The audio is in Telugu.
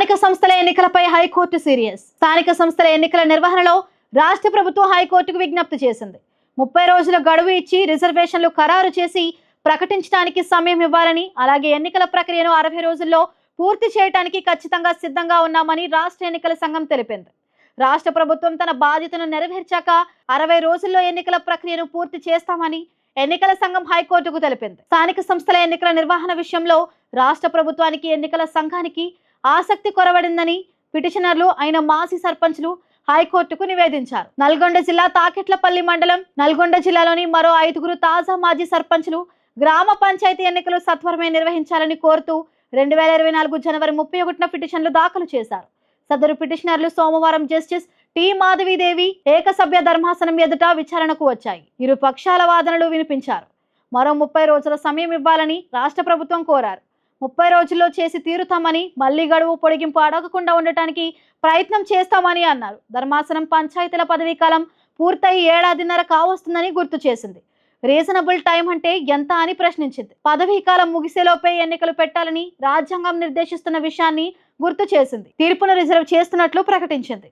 స్థానిక సంస్థల ఎన్నికలపై హైకోర్టు సీరియస్. స్థానిక సంస్థల ఎన్నికల నిర్వహణలో రాష్ట్ర ప్రభుత్వం హైకోర్టుకు విజ్ఞప్తి చేసింది. ముప్పై రోజుల గడువు ఇచ్చి రిజర్వేషన్లు ఖరారు చేసి ప్రకటించడానికి సమయం ఇవ్వాలని అలాగే ఎన్నికల ప్రక్రియను అరవై రోజుల్లో పూర్తి చేయడానికి ఖచ్చితంగా సిద్ధంగా ఉన్నామని రాష్ట్ర ఎన్నికల సంఘం తెలిపింది. రాష్ట్ర ప్రభుత్వం తన బాధ్యతను నెరవేర్చాక అరవై రోజుల్లో ఎన్నికల ప్రక్రియను పూర్తి చేస్తామని ఎన్నికల సంఘం హైకోర్టుకు తెలిపింది. స్థానిక సంస్థల ఎన్నికల నిర్వహణ విషయంలో రాష్ట్ర ప్రభుత్వానికి ఎన్నికల సంఘానికి ఆసక్తి కొరవడిందని పిటిషనర్లు అయిన మాజీ సర్పంచ్లు హైకోర్టుకు నివేదించారు. నల్గొండ జిల్లా తాకెట్లపల్లి మండలం నల్గొండ జిల్లాలోని మరో ఐదుగురు తాజా మాజీ సర్పంచ్లు గ్రామ పంచాయతీ ఎన్నికలు సత్వరమే నిర్వహించాలని కోరుతూ రెండు వేల ఇరవై నాలుగు జనవరి ముప్పై ఒకటిన పిటిషన్లు దాఖలు చేశారు. సదరు పిటిషనర్లు సోమవారం జస్టిస్ టి మాధవీదేవి ఏకసభ్య ధర్మాసనం ఎదుట విచారణకు వచ్చాయి. ఇరు పక్షాల వాదనలు వినిపించారు. మరో ముప్పై రోజుల సమయం ఇవ్వాలని రాష్ట్ర ప్రభుత్వం కోరారు. ముప్పై రోజుల్లో చేసి తీరుతామని మళ్ళీ గడువు పొడిగింపు అడగకుండా ఉండటానికి ప్రయత్నం చేస్తామని అన్నారు. ధర్మాసనం పంచాయతీల పదవీ కాలం పూర్తయి ఏడాదిన్నర కావస్తుందని గుర్తు చేసింది. రీజనబుల్ టైం అంటే ఎంత అని ప్రశ్నించింది. పదవీ కాలం ముగిసేలోపే ఎన్నికలు పెట్టాలని రాజ్యాంగం నిర్దేశిస్తున్న విషయాన్ని గుర్తు చేసింది. తీర్పును రిజర్వ్ చేస్తున్నట్లు ప్రకటించింది.